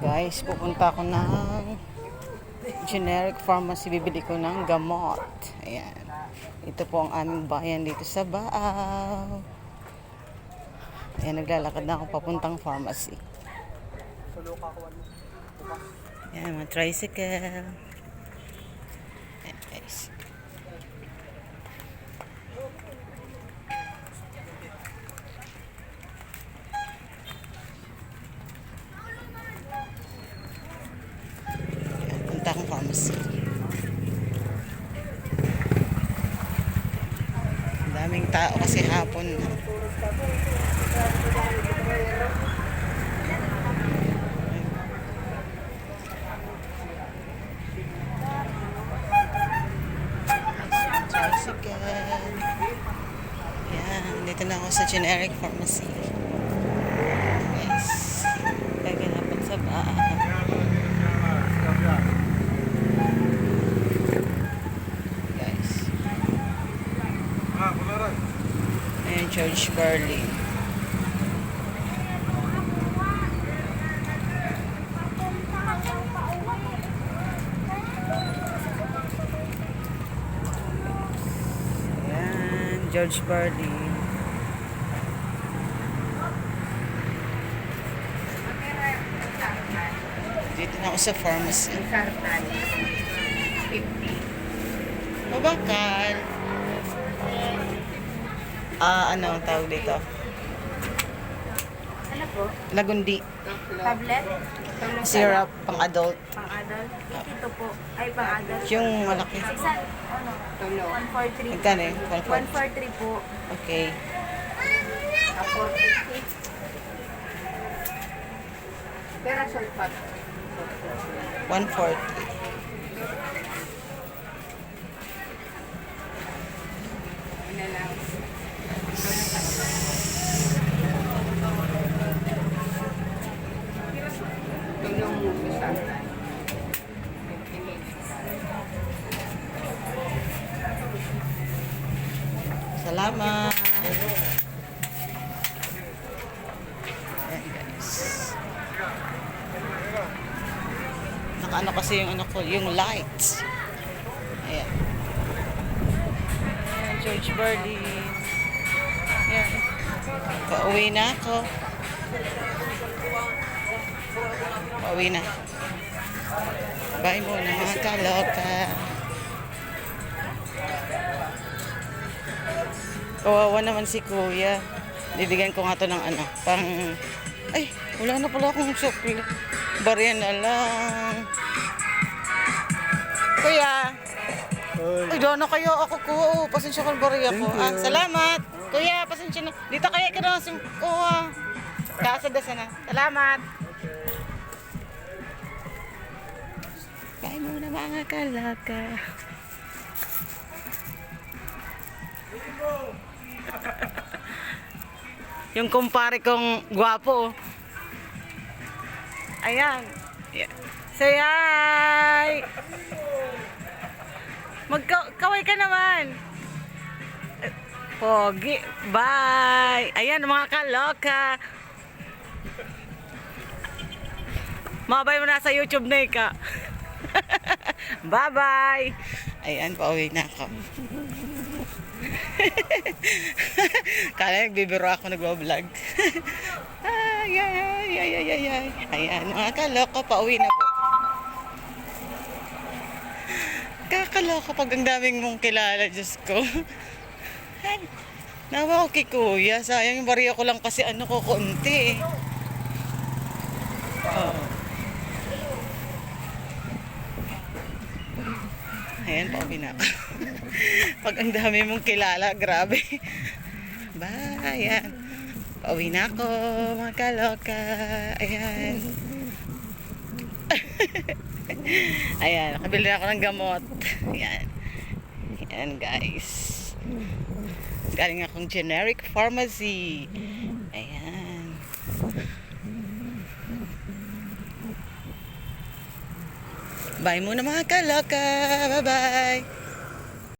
Guys, pupunta ako ng generic pharmacy. Bibili ko ng gamot. Ayan. Ito po ang aming bayan dito sa Baaw. Ayan, naglalakad na ako papuntang pharmacy. Ayan, mga tricycle. Ayan, guys. Ayan, pharmacy. Ang daming tao kasi hapon. Tricycle. Yan, dito na ako sa generic pharmacy. Yes. Kaganapan sa bahay. Guys. George Barley. Ayan, George Barley. Dito na ako sa pharmacy. Sartan. 50. Ah, ano ang tawag dito? Ano po? Lagundi. Tablet? Syrup, pang adult. Pang adult? Ito po. Ay, pang adult. Yung malaki. Isa, ano? 143. Magkano eh? 143 po. Okay. Ako, 50. Pero sulfat. 140. Ano lang. Tulong mo sa sartan. 50 minutes. Salamat. Nakaano kasi yung ano ko, yung lights. Ayan. Ayan, George Burley. Ayan. Pauwi na ako. Pauwi na. Bye muna mga kaloka. Kawawa naman si kuya. Bibigyan ko nga to ng ano, pang... Ay, wala na pala akong sukli. Barya na lang. Kuya! Ay, doon na kayo ako ko. Pasensya ka barya ko. Ah, salamat. Kuya, pasensya na. Dito kaya ka na sim kuha. Kasada na. Salamat. Bye muna mga kalaka. Yung kumpare kong gwapo. Ayan. Yeah. Say hi! Magkaway ka naman. Pogi. Bye! Ayan, mga kaloka. Mabay mo na sa YouTube na ka. Bye-bye! Ayan, pauwi na ako. Kala nagbibiro ako nagbablog. ay, ay, ay, ay, ay, ay, ay. Ayan, mga kaloko, pauwi na po. Kakaloko pag ang daming mong kilala, Diyos ko. Nawa ko kay kuya. Sayang yung bariya ko lang kasi ano ko, konti eh. Ayan, pauwi na ako. Pag ang dami mong kilala, grabe. Bye, ayan. Pauwi na ako, mga kaloka. Ayan. ayan, nakabili na ako ng gamot. Ayan. Ayan, guys. Galing akong generic pharmacy. Ayan. Bye muna mga kaloka. Bye-bye.